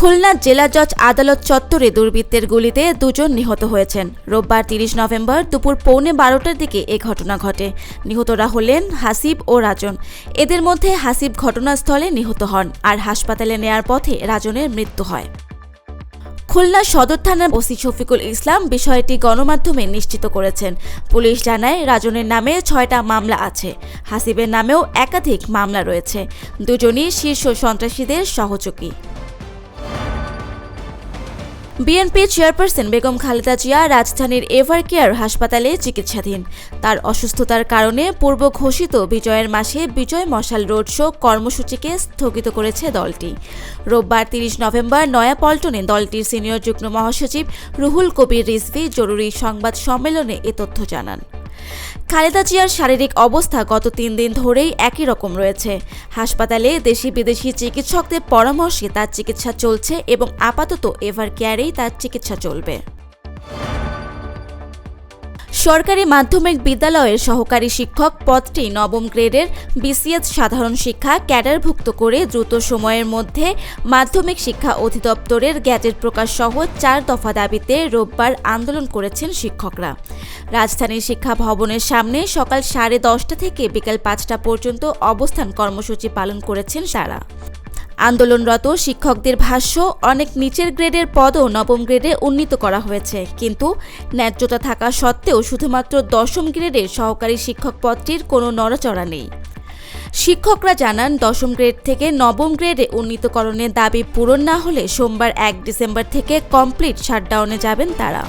খুলনা জেলা জজ আদালত চত্বরে দুর্বৃত্তের গুলিতে দুজন নিহত হয়েছেন। রোববার তিরিশ নভেম্বর দুপুর পৌনে বারোটার দিকে এ ঘটনা ঘটে। নিহতরা হলেন হাসিব ও রাজন। এদের মধ্যে হাসিব ঘটনাস্থলে নিহত হন আর হাসপাতালে নেয়ার পথে রাজনের মৃত্যু হয়। খুলনা সদর থানার ওসি শফিকুল ইসলাম বিষয়টি গণমাধ্যমে নিশ্চিত করেছেন। পুলিশ জানায়, রাজনের নামে ছয়টা মামলা আছে। হাসিবের নামেও একাধিক মামলা রয়েছে। দুজনই শীর্ষ সন্ত্রাসীদের সহযোগী। বিএনপি চেয়ারপারসন বেগম খালেদা জিয়া রাজধানীর এভার কেয়ার হাসপাতালে চিকিৎসাধীন। তার অসুস্থতার কারণে পূর্ব ঘোষিত বিজয়ের মাসে বিজয় মশাল রোড শো কর্মসূচিকে স্থগিত করেছে দলটি। রোববার তিরিশ নভেম্বর নয়াপল্টনে দলটির সিনিয়র যুগ্ম মহাসচিব রুহুল কবির রিজভি জরুরি সংবাদ সম্মেলনে এ তথ্য জানান। খালেদা জিয়ার শারীরিক অবস্থা গত তিন দিন ধরেই একই রকম রয়েছে। হাসপাতালে দেশি বিদেশি চিকিৎসকদের পরামর্শে তার চিকিৎসা চলছে এবং আপাতত এভার কেয়ারেই তার চিকিৎসা চলবে। সরকারি মাধ্যমিক বিদ্যালয়ের সহকারী শিক্ষক পদটি নবম গ্রেডের বিসিএস সাধারণ শিক্ষা ক্যাডারভুক্ত করে দ্রুত সময়ের মধ্যে মাধ্যমিক শিক্ষা অধিদপ্তরের গ্যাজেট প্রকাশ সহ চার দফা দাবিতে রোববার আন্দোলন করেছেন শিক্ষকরা। রাজধানীর শিক্ষা ভবনের সামনে সকাল সাড়ে দশটা থেকে বিকাল পাঁচটা পর্যন্ত অবস্থান কর্মসূচি পালন করেছেন তারা। আন্দোলনরত শিক্ষকদের ভাষ্য, অনেক নিচের গ্রেডের পদও নবম গ্রেডে উন্নীত করা হয়েছে। কিন্তু ন্যায্যতা থাকা সত্ত্বেও শুধুমাত্র দশম গ্রেডের সহকারী শিক্ষক পদটির কোনো নড়াচড়া নেই। শিক্ষকরা জানান, দশম গ্রেড থেকে নবম গ্রেডে উন্নীতকরণের দাবি পূরণ না হলে সোমবার এক ডিসেম্বর থেকে কমপ্লিট শাটডাউনে যাবেন তারা।